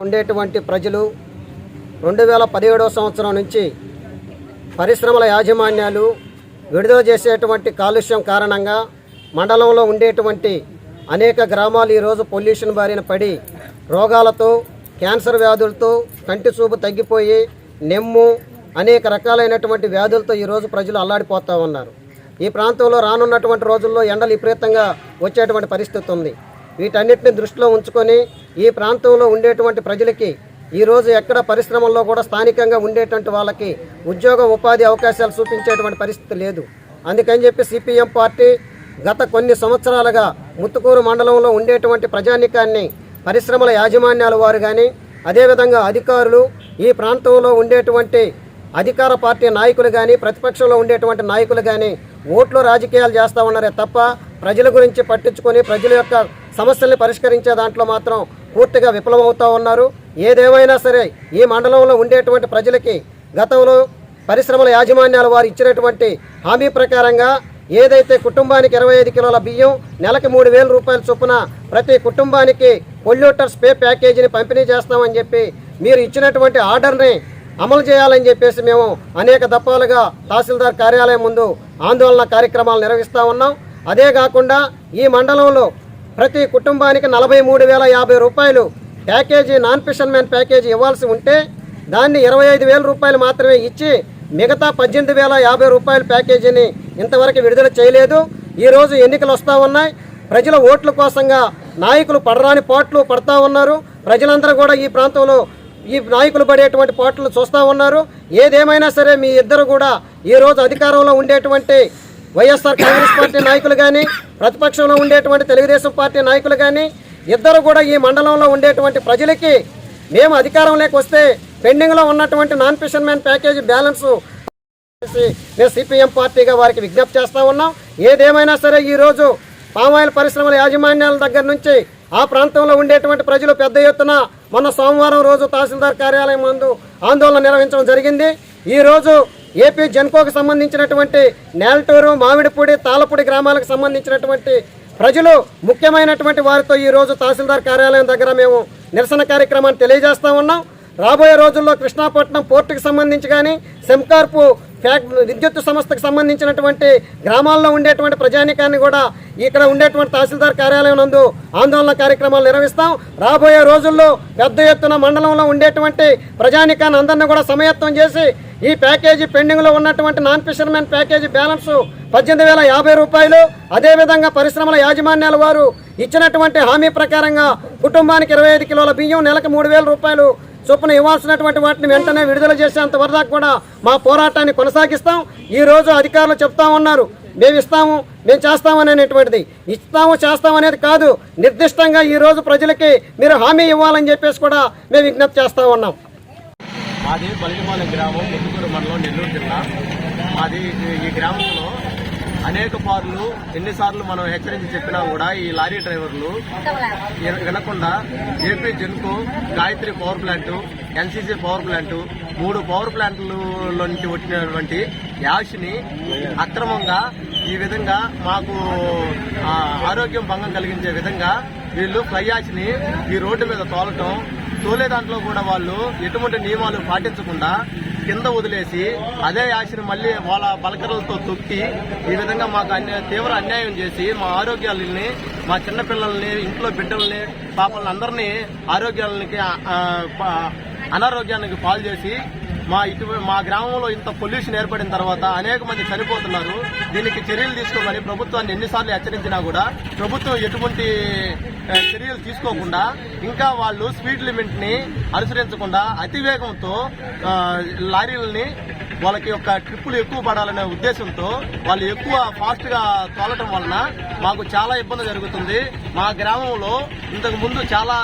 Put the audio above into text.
ఉండేటువంటి ప్రజలు రెండు వేల పదిహేడవ సంవత్సరం నుంచి పరిశ్రమల యాజమాన్యాలు విడుదల చేసేటువంటి కాలుష్యం కారణంగా మండలంలో ఉండేటువంటి అనేక గ్రామాలు ఈరోజు పొల్యూషన్ బారిన పడి రోగాలతో క్యాన్సర్ వ్యాధులతో కంటి చూపు తగ్గిపోయి నెమ్ము అనేక రకాలైనటువంటి వ్యాధులతో ఈరోజు ప్రజలు అల్లాడిపోతూ ఉన్నారు. ఈ ప్రాంతంలో రానున్నటువంటి రోజుల్లో ఎండలు విపరీతంగా వచ్చేటువంటి పరిస్థితి ఉంది. వీటన్నిటిని దృష్టిలో ఉంచుకొని ఈ ప్రాంతంలో ఉండేటువంటి ప్రజలకి ఈరోజు ఎక్కడ పరిశ్రమల్లో కూడా స్థానికంగా ఉండేటువంటి వాళ్ళకి ఉద్యోగ ఉపాధి అవకాశాలు చూపించేటువంటి పరిస్థితి లేదు. అందుకని చెప్పి సిపిఎం పార్టీ గత కొన్ని సంవత్సరాలుగా ముత్తుకూరు మండలంలో ఉండేటువంటి ప్రజానికాన్ని పరిశ్రమల యాజమాన్యాల వారు కానీ అదేవిధంగా అధికారులు ఈ ప్రాంతంలో ఉండేటువంటి అధికార పార్టీ నాయకులు కానీ ప్రతిపక్షంలో ఉండేటువంటి నాయకులు కానీ ఓట్లు రాజకీయాలు చేస్తూ ఉన్నారే తప్ప ప్రజల గురించి పట్టించుకొని ప్రజల యొక్క సమస్యల్ని పరిష్కరించే దాంట్లో మాత్రం పూర్తిగా విఫలమవుతూ ఉన్నారు. ఏదేమైనా సరే ఈ మండలంలో ఉండేటువంటి ప్రజలకి గతంలో పరిశ్రమల యాజమాన్యాల వారు ఇచ్చినటువంటి హామీ ప్రకారంగా ఏదైతే కుటుంబానికి ఇరవై ఐదు కిలోల బియ్యం నెలకి మూడు వేల రూపాయల చొప్పున ప్రతి కుటుంబానికి పొల్యూటర్స్ పే ప్యాకేజీని పంపిణీ చేస్తామని చెప్పి మీరు ఇచ్చినటువంటి ఆర్డర్ని అమలు చేయాలని చెప్పేసి మేము అనేక దఫాలుగా తహసీల్దార్ కార్యాలయం ముందు ఆందోళన కార్యక్రమాలు నిర్వహిస్తూ ఉన్నాం. అదే కాకుండా ఈ మండలంలో ప్రతి కుటుంబానికి నలభై మూడు వేల యాభై రూపాయలు ప్యాకేజీ నాన్ ఫిషర్మెన్ ప్యాకేజీ ఇవ్వాల్సి ఉంటే దాన్ని ఇరవై ఐదు వేల రూపాయలు మాత్రమే ఇచ్చి మిగతా పద్దెనిమిది వేల యాభై రూపాయల ప్యాకేజీని ఇంతవరకు విడుదల చేయలేదు. ఈరోజు ఎన్నికలు వస్తూ ఉన్నాయి. ప్రజల ఓట్ల కోసంగా నాయకులు పడరాని పాటలు పడతా ఉన్నారు. ప్రజలందరూ కూడా ఈ ప్రాంతంలో ఈ నాయకులు పడేటువంటి పాటలు చూస్తూ ఉన్నారు. ఏదేమైనా సరే మీ ఇద్దరు కూడా ఈరోజు అధికారంలో ఉండేటువంటి వైఎస్ఆర్ కాంగ్రెస్ పార్టీ నాయకులు కానీ ప్రతిపక్షంలో ఉండేటువంటి తెలుగుదేశం పార్టీ నాయకులు కానీ ఇద్దరు కూడా ఈ మండలంలో ఉండేటువంటి ప్రజలకి మేము అధికారంలోకి వస్తే పెండింగ్లో ఉన్నటువంటి నాన్ ఫిషర్మెన్ ప్యాకేజీ బ్యాలెన్స్ మేము సిపిఎం పార్టీగా వారికి విజ్ఞప్తి చేస్తూ ఉన్నాం. ఏదేమైనా సరే ఈరోజు పామాయిల్ పరిశ్రమల యాజమాన్యాల దగ్గర నుంచి ఆ ప్రాంతంలో ఉండేటువంటి ప్రజలు పెద్ద ఎత్తున మొన్న సోమవారం రోజు తహసీల్దార్ కార్యాలయం ముందు ఆందోళన నిర్వహించడం జరిగింది. ఈరోజు ఏపీ జెన్కోకు సంబంధించినటువంటి నేలటూరు మామిడిపూడి తాళపూడి గ్రామాలకు సంబంధించినటువంటి ప్రజలు ముఖ్యమైనటువంటి వారితో ఈరోజు తహసీల్దార్ కార్యాలయం దగ్గర మేము నిరసన కార్యక్రమాన్ని తెలియజేస్తా ఉన్నాం. రాబోయే రోజుల్లో కృష్ణాపట్నం పోర్టుకి సంబంధించి కానీ సెంకార్పు ఫ్యాక్ విద్యుత్ సంస్థకు సంబంధించినటువంటి గ్రామాల్లో ఉండేటువంటి ప్రజానికాన్ని కూడా ఇక్కడ ఉండేటువంటి తహసీల్దార్ కార్యాలయం నందు ఆందోళన కార్యక్రమాలు నిర్వహిస్తాం. రాబోయే రోజుల్లో పెద్ద ఎత్తున మండలంలో ఉండేటువంటి ప్రజానికాన్ని అందరినీ కూడా సమయత్వం చేసి ఈ ప్యాకేజీ పెండింగ్లో ఉన్నటువంటి నాన్ ఫిషర్మెన్ ప్యాకేజీ బ్యాలెన్స్ పద్దెనిమిది వేల యాభై రూపాయలు. అదేవిధంగా పరిశ్రమల యాజమాన్యాల వారు ఇచ్చినటువంటి హామీ ప్రకారంగా కుటుంబానికి ఇరవై ఐదు కిలోల బియ్యం నెలకు మూడు వేల రూపాయలు. చొప్పున ఇవ్వాల్సినటువంటి వాటిని వెంటనే విడుదల చేసేంత వరదా కూడా మా పోరాటాన్ని కొనసాగిస్తాం. ఈ రోజు అధికారులు చెప్తా ఉన్నారు మేము ఇస్తాము మేము చేస్తాము అనేటువంటిది. ఇస్తాము చేస్తాము అనేది కాదు నిర్దిష్టంగా ఈ రోజు ప్రజలకి మీరు హామీ ఇవ్వాలని చెప్పేసి కూడా మేము విజ్ఞప్తి చేస్తా ఉన్నాం. మాది బలిమాల గ్రామం ముత్తుకూరు మండలం నెల్లూరు జిల్లా. మాది ఈ గ్రామంలో అనేక పార్లు ఎన్నిసార్లు మనం హెచ్చరించి చెప్పినా కూడా ఈ లారీ డ్రైవర్లు వినకుండా AP Genco Gayatri power plant NCC power plant మూడు పవర్ ప్లాంట్ల నుంచి వచ్చినటువంటి యాష్ని అక్రమంగా ఈ విధంగా మాకు ఆరోగ్యం భంగం కలిగించే విధంగా వీళ్ళు ఫ్లై యాష్ని ఈ రోడ్డు మీద తోలటం తోలే దాంట్లో కూడా వాళ్ళు ఎటువంటి నియమాలు పాటించకుండా కింద వదిలేసి అదే యాసిని మళ్ళీ వాళ్ళ బలకరలతో తొక్కి ఈ విధంగా మాకు తీవ్ర అన్యాయం చేసి మా ఆరోగ్యాలని మా చిన్నపిల్లల్ని ఇంట్లో బిడ్డల్ని పాపల్ని అందరినీ ఆరోగ్యాలకి అనారోగ్యానికి పాలు చేసి మా ఇటు మా గ్రామంలో ఇంత పొల్యూషన్ ఏర్పడిన తర్వాత అనేక మంది చనిపోతున్నారు. దీనికి చర్యలు తీసుకోమని ప్రభుత్వాన్ని ఎన్నిసార్లు హెచ్చరించినా కూడా ప్రభుత్వం ఎటువంటి చర్యలు తీసుకోకుండా ఇంకా వాళ్ళు స్పీడ్ లిమిట్ని అనుసరించకుండా అతివేగంతో లారీలని వాళ్ళకి యొక్క ట్రిప్పులు ఎక్కువ పడాలనే ఉద్దేశంతో వాళ్ళు ఎక్కువ ఫాస్ట్గా తోలటం వలన మాకు చాలా ఇబ్బంది జరుగుతుంది. మా గ్రామంలో ఇంతకు ముందు చాలా